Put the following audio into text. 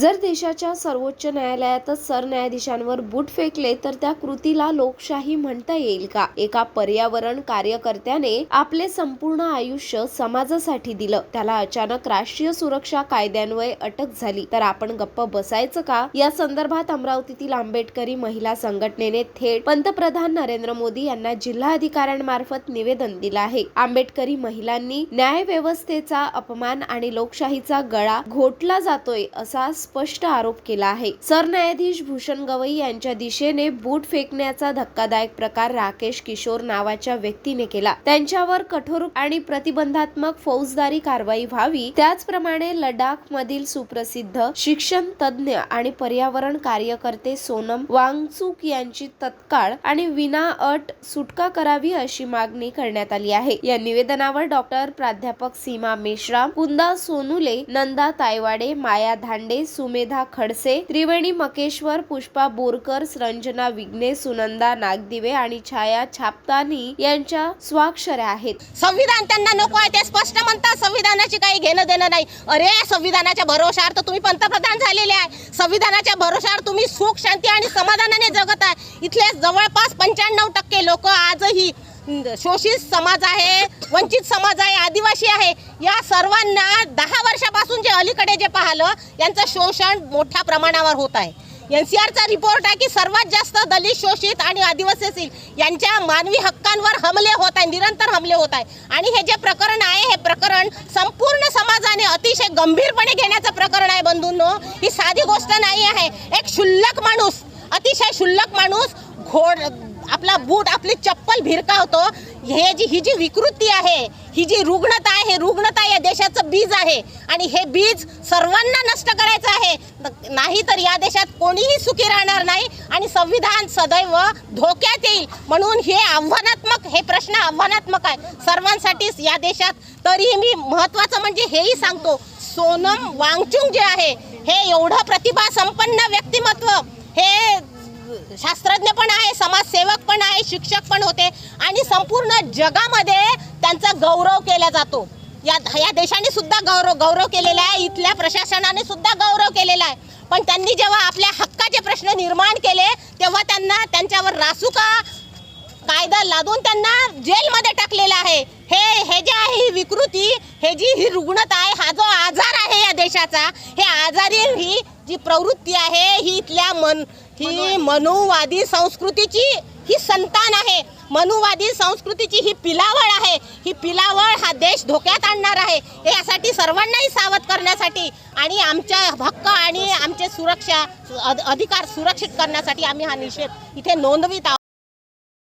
जर देशाच्या सर्वोच्च न्यायालयातच सरन्यायाधीशांवर बूट फेकले तर त्या कृतीला लोकशाही म्हणता येईल का? एका पर्यावरण कार्यकर्त्याने आपले संपूर्ण आयुष्य समाजासाठी दिलं. त्याला अचानक राष्ट्रीय सुरक्षा कायद्यान्वये अटक झाली. तर आपण गप्प बसायचं का? या संदर्भात अमरावतीतील आंबेडकरी महिला संघटनेने थेट पंतप्रधान नरेंद्र मोदी यांना जिल्हाधिकाऱ्यांमार्फत निवेदन दिलं आहे. आंबेडकरी महिलांनी न्यायव्यवस्थेचा अपमान आणि लोकशाहीचा गळा घोटला जातोय असा स्पष्ट आरोप केला आहे. सरन्यायाधीश भूषण गवई यांच्या दिशेने बूट फेकण्याचा धक्कादायक प्रकार राकेश किशोर नावाच्या व्यक्तीने केला. त्यांच्यावर कठोर आणि प्रतिबंधात्मक फौजदारी कारवाई व्हावी. त्याचप्रमाणे लडाख मधील सुप्रसिद्ध शिक्षण तज्ज्ञ आणि पर्यावरण कार्यकर्ते सोनम वांगचूक यांची तत्काळ आणि विना अट सुटका करावी अशी मागणी करण्यात आली आहे. या निवेदनावर डॉक्टर प्राध्यापक सीमा मेश्राम कुंदा सोनुले नंदा तायवाडे माया धांडे सुमेधा खडसे त्रिवेणी मकेश्वर पुष्पा बोरकर रंजना विघ्ने सुनंदा नागदिवे आणि छाया छापतानी यांच्या स्वाक्षऱ्या आहेत. संविधान त्यांना नको आहे ते स्पष्ट म्हणतात. संविधानाची काही घेणं देणं नाही. अरे संविधानाच्या भरोशावर तर तुम्ही पंतप्रधान झालेले आहे. संविधानाच्या भरोशावर तुम्ही सुख शांती आणि समाधानाने जगत आहे. इथले जवळपास पंच्याण्णव टक्के लोक आजही शोषित समाज आहे वंचित समाज आहे आदिवासी आहे. या सर्वांना दहा वर्षापासून जे अलीकडे जे पाहिलं यांचं शोषण मोठ्या प्रमाणावर होत आहे. एन सी आरचा रिपोर्ट आहे की सर्वात जास्त दलित शोषित आणि आदिवासी यांच्या मानवी हक्कांवर हमले होत आहे निरंतर हमले होत आहे. आणि हे जे प्रकरण आहे हे प्रकरण संपूर्ण समाजाने अतिशय गंभीरपणे घेण्याचं प्रकरण आहे बंधूंनो. ही साधी गोष्ट नाही आहे. एक क्षुल्लक माणूस अतिशय क्षुल्लक माणूस घोड आपला बूट आपली चप्पल भिरकावतो हे जी ही जी विकृती आहे ही जी रुग्णता आहे हे रुग्णता या देशाचं बीज आहे. आणि हे बीज सर्वांना नष्ट करायचं आहे. नाही तर या देशात कोणीही सुखी राहणार नाही आणि संविधान सदैव धोक्यात येईल. म्हणून हे आव्हानात्मक हे प्रश्न आव्हानात्मक आहे. सर्वांसाठीच या देशात तरी मी महत्त्वाचं म्हणजे हेही सांगतो. सोनम वांगचुंग जे आहे हे एवढं प्रतिभा संपन्न व्यक्तिमत्व हे शास्त्रज्ञ पण आहे समाजसेवक पण आहे शिक्षक पण होते आणि संपूर्ण जगामध्ये त्यांचा गौरव केला जातो. या या देशाने सुद्धा गौरव गौरव केलेला आहे इथल्या प्रशासनाने सुद्धा गौरव केलेला आहे. पण त्यांनी जेव्हा आपल्या हक्काचे प्रश्न निर्माण केले तेव्हा त्यांना त्यांच्यावर रासुका कायदा लादून त्यांना जेलमध्ये टाकलेला आहे. हे हे जे आहे ही विकृती हे जी ही रुग्णता आहे हा जो आजार आहे या देशाचा हे आजारी ही जी प्रवृत्ती आहे ही इथल्या मन ही मनुवादी. संस्कृतीची ही संतान आहे. मनुवादी संस्कृतीची ही पिलावळ आहे. ही पिलावळ हा देश धोक्यात आणणार आहे. हे यासाठी सर्वांनाही सावध करण्यासाठी आणि आमच्या हक्क आणि आमचे सुरक्षा अध- अधिकार सुरक्षित करण्यासाठी आम्ही हा निषेध इथे नोंदवित आहोत.